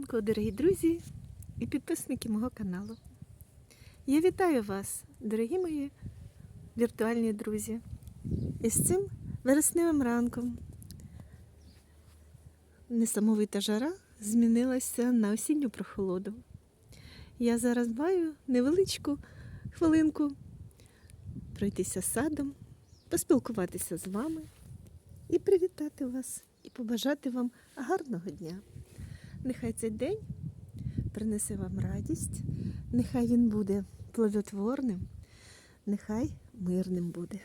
ранку, дорогі друзі і підписники мого каналу. Я вітаю вас, дорогі мої віртуальні друзі, із цим вересневим ранком. Несамовита жара змінилася на осінню прохолоду. Я зараз маю невеличку хвилинку пройтися садом, поспілкуватися з вами і привітати вас, і побажати вам гарного дня. Нехай цей день принесе вам радість, нехай він буде плодотворним, нехай мирним буде.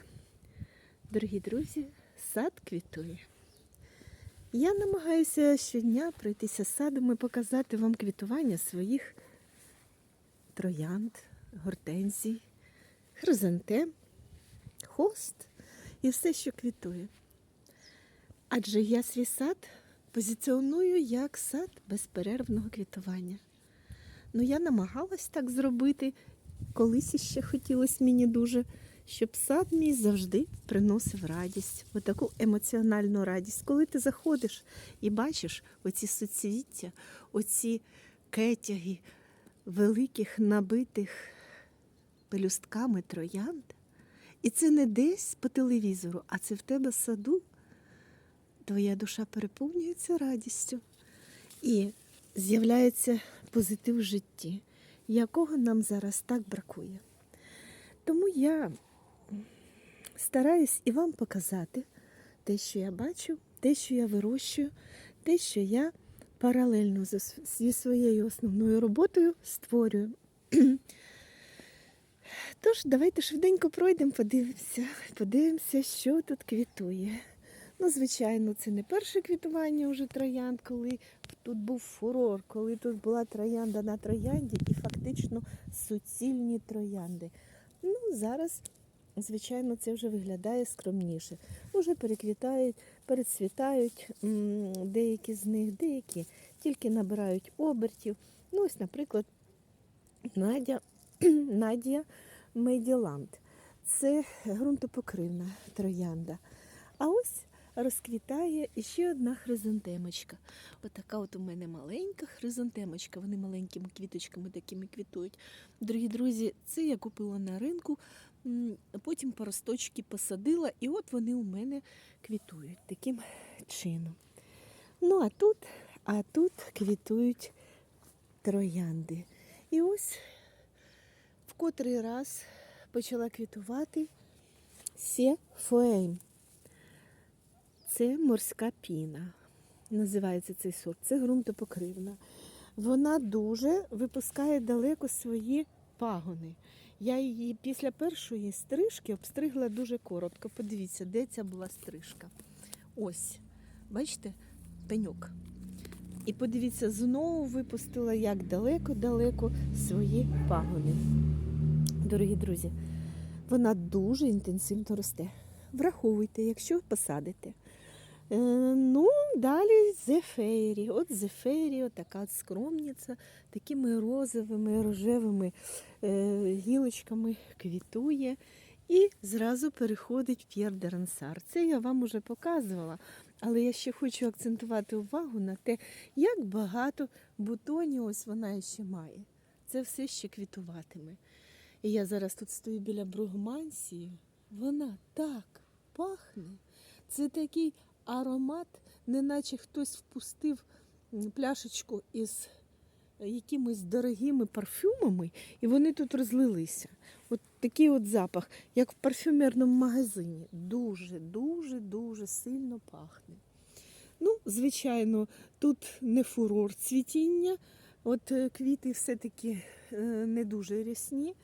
Дорогі друзі, сад квітує. Я намагаюся щодня пройтися садом і показати вам квітування своїх троянд, гортензій, хризантем, хост і все, що квітує. Адже я свій сад позиціоную як сад безперервного квітування. Ну, я намагалась так зробити, колись іще хотілося мені дуже, щоб сад мій завжди приносив радість, отаку емоціональну радість. Коли ти заходиш і бачиш оці суцвіття, оці кетяги великих набитих пелюстками троянд, і це не десь по телевізору, а це в тебе саду твоя душа переповнюється радістю і з'являється позитив в житті, якого нам зараз так бракує. Тому я стараюсь і вам показати те, що я бачу, те, що я вирощую, те, що я паралельно зі- своєю основною роботою створюю. Тож, давайте швиденько пройдемо, подивимося, подивимося, що тут квітує. Ну, звичайно, це не перше квітування уже троянд, коли тут був фурор, коли тут була троянда на троянді і фактично суцільні троянди. Ну, зараз, звичайно, це вже виглядає скромніше. Уже переквітають, перецвітають деякі з них, деякі тільки набирають обертів. Ну, ось, наприклад, Надя, Надія Меділанд. Це ґрунтопокривна троянда. А ось розквітає іще одна хризантемочка. Отака от у мене маленька хризантемочка. Вони маленькими квіточками такими квітують. Дорогі друзі, це я купила на ринку, потім поросточки посадила, і от вони у мене квітують таким чином. Ну, а тут, а тут квітують троянди. І ось в котрий раз почала квітувати Сєфоейм. Це морська піна. Називається цей сорт. Це ґрунтопокривна. Вона дуже випускає далеко свої пагони. Я її після першої стрижки обстригла дуже коротко. Подивіться, де ця була стрижка. Ось, бачите, пеньок. І подивіться, знову випустила як далеко-далеко свої пагони. Дорогі друзі, вона дуже інтенсивно росте. Враховуйте, якщо посадите. Е, ну, далі зефері. От зефері, от така скромниця, такими розовими, рожевими е, гілочками квітує і зразу переходить П'єр де Рансар. Це я вам уже показувала, але я ще хочу акцентувати увагу на те, як багато бутонів ось вона ще має. Це все ще квітуватиме. І я зараз тут стою біля бругмансії. Вона так пахне. Це такий аромат, неначе хтось впустив пляшечку із якимись дорогими парфюмами, і вони тут розлилися. От такий от запах, як в парфюмерному магазині. Дуже, дуже, дуже сильно пахне. Ну, звичайно, тут не фурор цвітіння. От е, квіти все-таки е, не дуже рясні.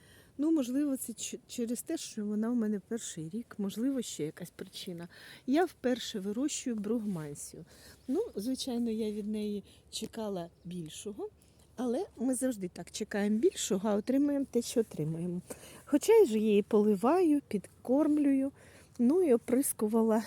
Ну, можливо, це через те, що вона в мене перший рік, можливо, ще якась причина. Я вперше вирощую бругмансію. Ну, звичайно, я від неї чекала більшого, але ми завжди так чекаємо більшого, а отримуємо те, що отримуємо. Хоча я ж її поливаю, підкормлюю, ну і оприскувала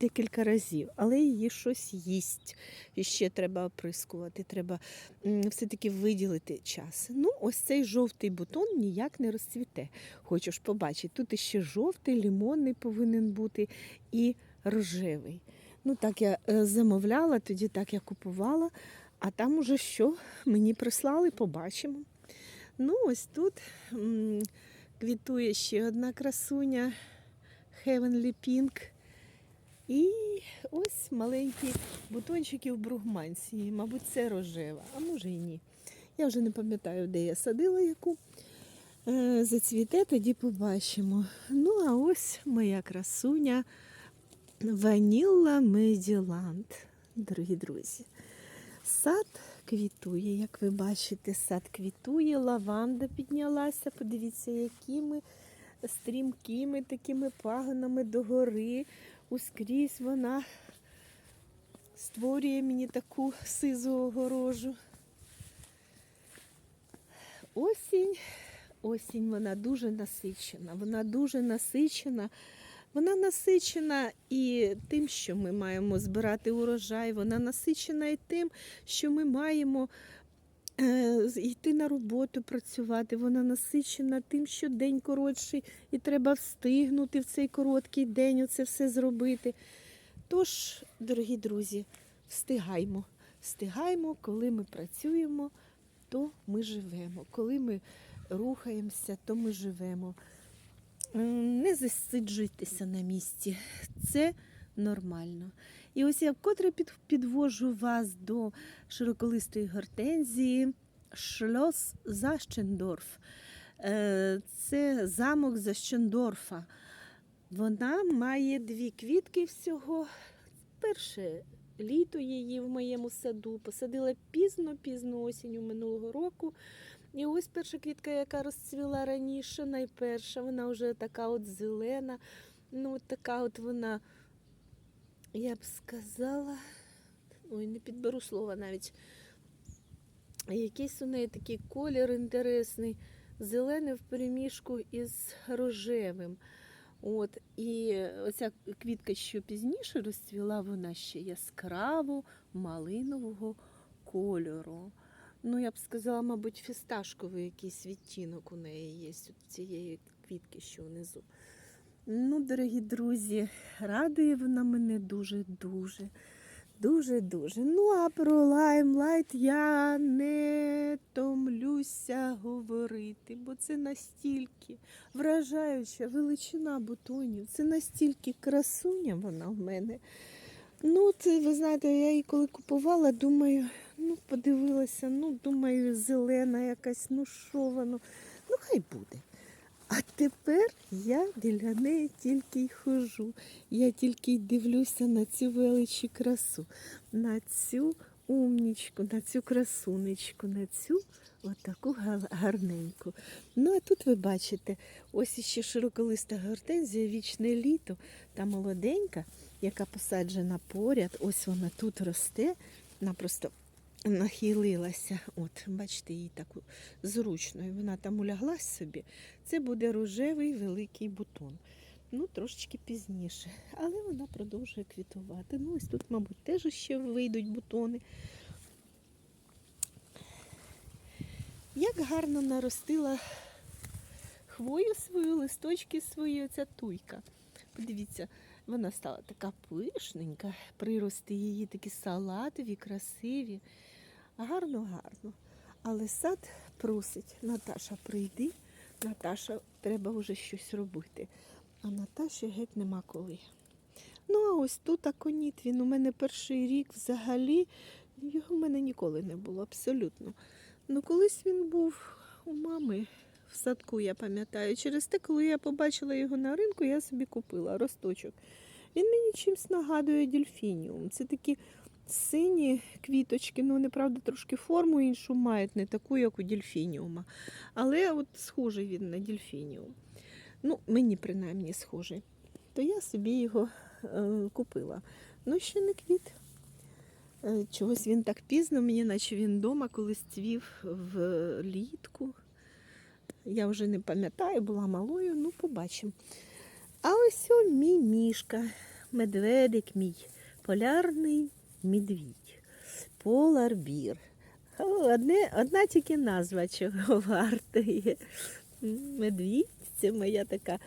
декілька разів, але її щось їсть. І ще треба оприскувати, треба все-таки виділити час. Ну, ось цей жовтий бутон ніяк не розцвіте. Хочу ж побачити. Тут іще жовтий, лимонний повинен бути і рожевий. Ну, так я е, замовляла, тоді так я купувала. А там уже що мені прислали, побачимо. Ну, ось тут квітує ще одна красуня Heavenly Pink. І ось маленькі бутончики в бругмансії. Мабуть, це рожева, а може і ні. Я вже не пам'ятаю, де я садила яку. Е, Зацвіте, тоді побачимо. Ну, а ось моя красуня Ванілла Меділанд, дорогі друзі. Сад квітує, як ви бачите, сад квітує, лаванда піднялася. Подивіться, якими стрімкими такими пагонами догори. Ускрізь вона створює мені таку сизу огорожу. Осінь, осінь вона дуже насичена. Вона дуже насичена. Вона насичена і тим, що ми маємо збирати урожай, вона насичена і тим, що ми маємо йти на роботу працювати. Вона насичена тим, що день коротший, і треба встигнути в цей короткий день оце все зробити. Тож, дорогі друзі, встигаймо. Встигаймо, коли ми працюємо, то ми живемо. Коли ми рухаємося, то ми живемо. Не засиджуйтеся на місці. Це нормально. І ось я вкотре під, підвожу вас до широколистої гортензії Шлос Защендорф. Е, Це замок Защендорфа. Вона має дві квітки всього. Перше літо її в моєму саду. Посадила пізно-пізно осінню минулого року. І ось перша квітка, яка розцвіла раніше, найперша, вона вже така от зелена. Ну, така от вона, я б сказала, ой, не підберу слова навіть. Якийсь у неї такий колір інтересний, зелений в переміжку із рожевим. От, і оця квітка, що пізніше розцвіла, вона ще яскраво малинового кольору. Ну, я б сказала, мабуть, фісташковий якийсь відтінок у неї є от цієї квітки, що внизу. Ну, дорогі друзі, радує вона мене дуже-дуже. Дуже-дуже. Ну, а про лаймлайт я не томлюся говорити, бо це настільки вражаюча величина бутонів. Це настільки красуня вона в мене. Ну, це, ви знаєте, я її коли купувала, думаю, ну, подивилася, ну, думаю, зелена якась, ну що воно. Ну, хай буде. А тепер я біля неї тільки й хожу. Я тільки й дивлюся на цю величі красу, на цю умнічку, на цю красунечку, на цю отаку гарненьку. Ну, а тут ви бачите, ось іще широколиста гортензія, вічне літо, та молоденька, яка посаджена поряд, ось вона тут росте, вона просто нахилилася. От, бачите, їй так зручно. І вона там уляглась собі. Це буде рожевий великий бутон. Ну, трошечки пізніше. Але вона продовжує квітувати. Ну, ось тут, мабуть, теж ще вийдуть бутони. Як гарно наростила хвою свою, листочки свої, оця туйка. Подивіться, вона стала така пишненька, прирости її такі салатові, красиві. Гарно, гарно. Але сад просить, Наташа, прийди, Наташа, треба вже щось робити. А Наташі геть нема коли. Ну, а ось тут аконіт, він у мене перший рік взагалі, його в мене ніколи не було, абсолютно. Ну, колись він був у мами в садку, я пам'ятаю. Через те, коли я побачила його на ринку, я собі купила росточок. Він мені чимось нагадує дельфініум. Це такі сині квіточки, ну, вони, правда, трошки форму іншу мають, не таку, як у дельфініума. Але от схожий він на дельфініум. Ну, мені принаймні схожий. То я собі його е, купила. Ну, ще не квіт. Е, Чогось він так пізно, мені наче він вдома колись цвів влітку. Я вже не пам'ятаю, була малою, ну побачимо. А ось мій мішка, медведик мій, полярний медвідь, поларбір. Одне, одна тільки назва чого вартує. Медвідь це моя така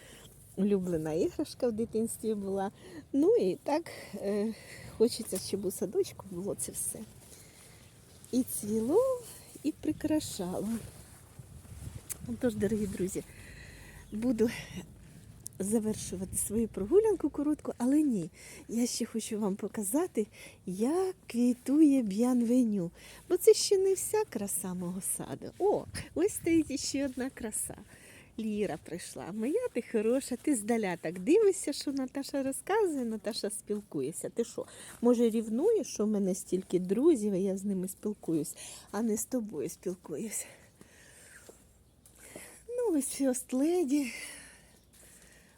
улюблена іграшка в дитинстві була. Ну і так е, хочеться, щоб у садочку було це все. і цвіло, і прикрашало. Тож, дорогі друзі, буду завершувати свою прогулянку коротку, але ні. Я ще хочу вам показати, як квітує б'янвеню. Бо це ще не вся краса мого саду. О, ось стоїть ще одна краса. Ліра прийшла. Моя ти хороша, ти здаля так дивишся, що Наташа розказує, Наташа спілкується. Ти що, може рівнуєш, що в мене стільки друзів, і я з ними спілкуюсь, а не з тобою спілкуюсь. Ну, ось Lady.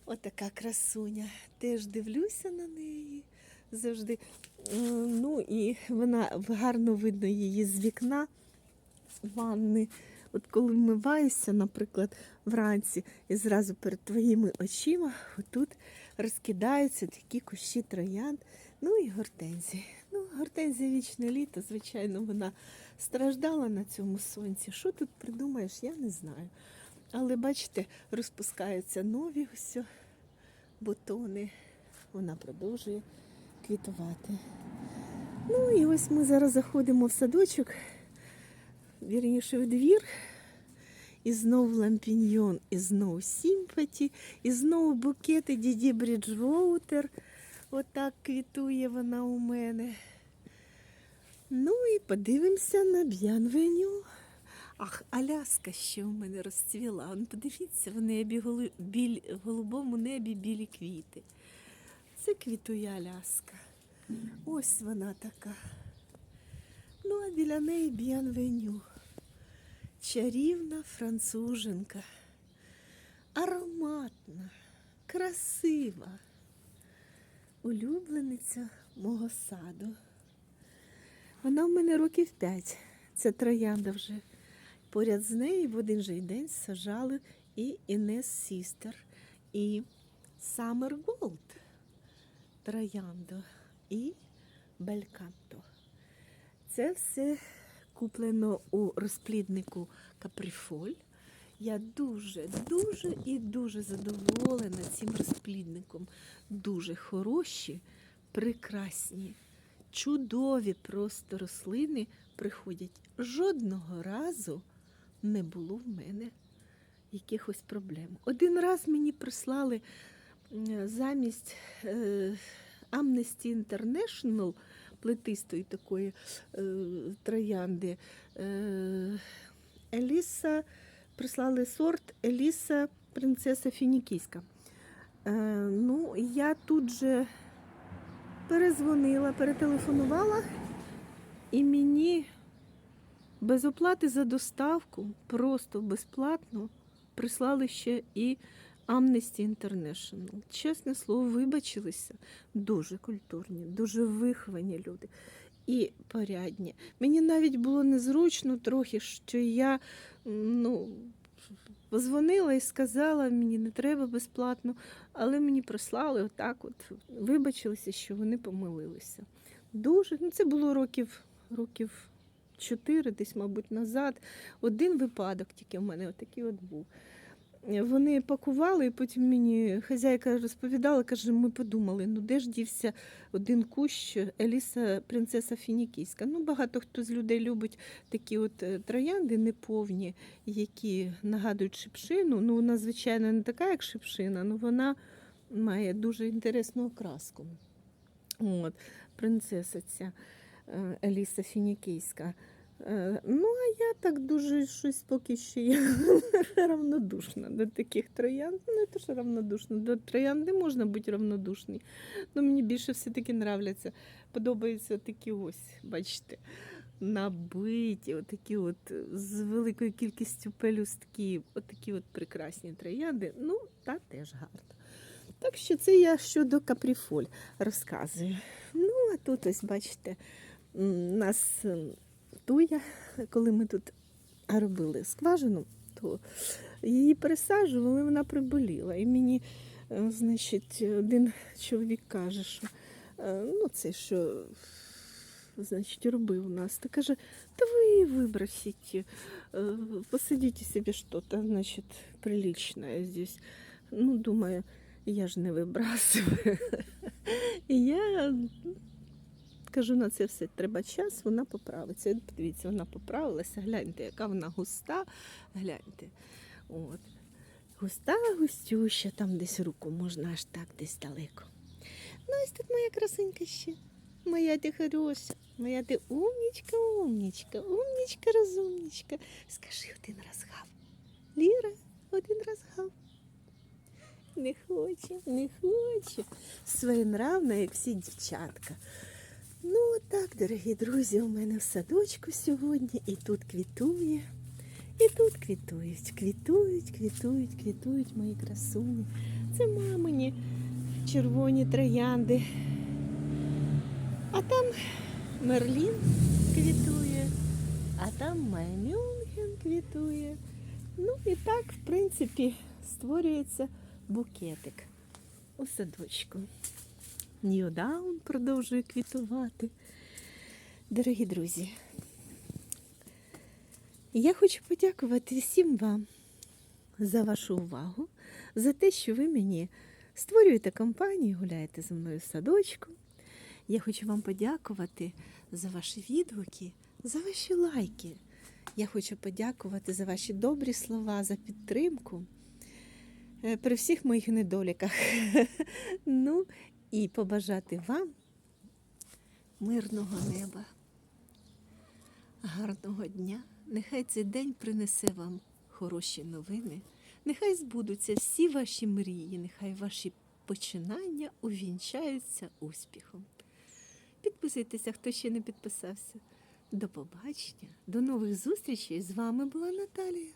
Отака красуня. Теж дивлюся на неї завжди. Ну і вона гарно видно її з вікна ванни. От коли вмиваюся, наприклад, вранці, і зразу перед твоїми очима отут розкидаються такі кущі троянд. Ну і гортензії. Ну, гортензія вічне літо, звичайно, вона страждала на цьому сонці. Що тут придумаєш, я не знаю. Але бачите, розпускаються нові ось бутони. Вона продовжує квітувати. Ну і ось ми зараз заходимо в садочок, вірніше в двір. І знов лампіньйон, і знов сімпаті, і знову букети Діді Бріджвоутер. Отак квітує вона у мене. Ну і подивимося на б'янвеню. Ах, Аляска ще у мене розцвіла. Он подивіться, в небі біль, в голубому небі білі квіти. Це квітує Аляска. Ось вона така. Ну, а біля неї б'янвеню. Чарівна француженка. Ароматна, красива. Улюблениця мого саду. Вона в мене років п'ять. Це троянда вже. Поряд з нею в один же день сажали і Інес Сістер, і Summer Gold троянду, і Бельканто. Це все куплено у розпліднику Каприфоль. Я дуже, дуже і дуже задоволена цим розплідником. Дуже хороші, прекрасні, чудові просто рослини приходять. Жодного разу не було в мене якихось проблем. Один раз мені прислали замість е, Amnesty International плетистої такої е, троянди. Е, Еліса прислали сорт Еліса принцеса Фінікійська. Ну, я тут же перезвонила, перетелефонувала, і мені без оплати за доставку, просто безплатно, прислали ще і Amnesty International. Чесне слово, вибачилися. Дуже культурні, дуже виховані люди і порядні. Мені навіть було незручно трохи, що я ну, позвонила і сказала, мені не треба безплатно, але мені прислали отак, от вибачилися, що вони помилилися. Дуже, ну це було років, років чотири, десь, мабуть, назад. Один випадок тільки в мене отакий от був. Вони пакували, і потім мені хазяйка розповідала, каже, ми подумали, ну де ж дівся один кущ Еліса принцеса Фінікійська. Ну, багато хто з людей любить такі от е, троянди неповні, які нагадують шипшину. Ну, вона, звичайно, не така, як шипшина, але вона має дуже інтересну окраску. От, принцеса ця Еліса Фінікійська. Е, Ну, а я так дуже щось поки що я равнодушна до таких троянд. Не то, що равнодушна. До троянд можна бути равнодушний. Ну, мені більше все-таки нравляться. Подобаються такі ось, бачите, набиті, отакі от з великою кількістю пелюстків, отакі от прекрасні троянди. Ну, та теж гарно. Так що це я щодо капріфоль розказую. Ну, а тут ось, бачите, нас м, туя, коли ми тут робили скважину, то її пересаджували, вона приболіла. І мені, е, значить, один чоловік каже, що е, ну, це що. Значить, робив у нас. Та каже, та ви її выбросите, э, посадите себе что-то, значит, приличное здесь. Ну, думаю, я ж не вибрасываю. І я кажу, на це все треба час, вона поправиться. Подивіться, вона поправилася. Гляньте, яка вона густа. Гляньте. От. Густа, густюща, там десь руку можна аж так десь далеко. Ну, ось тут моя красунька ще. Моя ти хороша, моя ти умнічка, умнічка, умнічка, розумнічка. Скажи один раз гав. Ліра, один раз гав. Не хоче, не хоче. Своєнравна, як всі дівчатка. Ну, отак, дорогі друзі, у мене в садочку сьогодні і тут квітує, і тут квітують, квітують, квітують, квітують мої красуні. Це мамині червоні троянди. А там Мерлін квітує, а там Маймюнген квітує. Ну і так, в принципі, створюється букетик у садочку. Ньюдаун продовжує квітувати. Дорогі друзі, я хочу подякувати всім вам за вашу увагу, за те, що ви мені створюєте компанію, гуляєте зі мною в садочку. Я хочу вам подякувати за ваші відгуки, за ваші лайки. Я хочу подякувати за ваші добрі слова, за підтримку е, при всіх моїх недоліках. Ну і побажати вам мирного неба, гарного дня. Нехай цей день принесе вам хороші новини. Нехай збудуться всі ваші мрії, нехай ваші починання увінчаються успіхом. Підписуйтеся, хто ще не підписався. До побачення, до нових зустрічей. З вами була Наталія.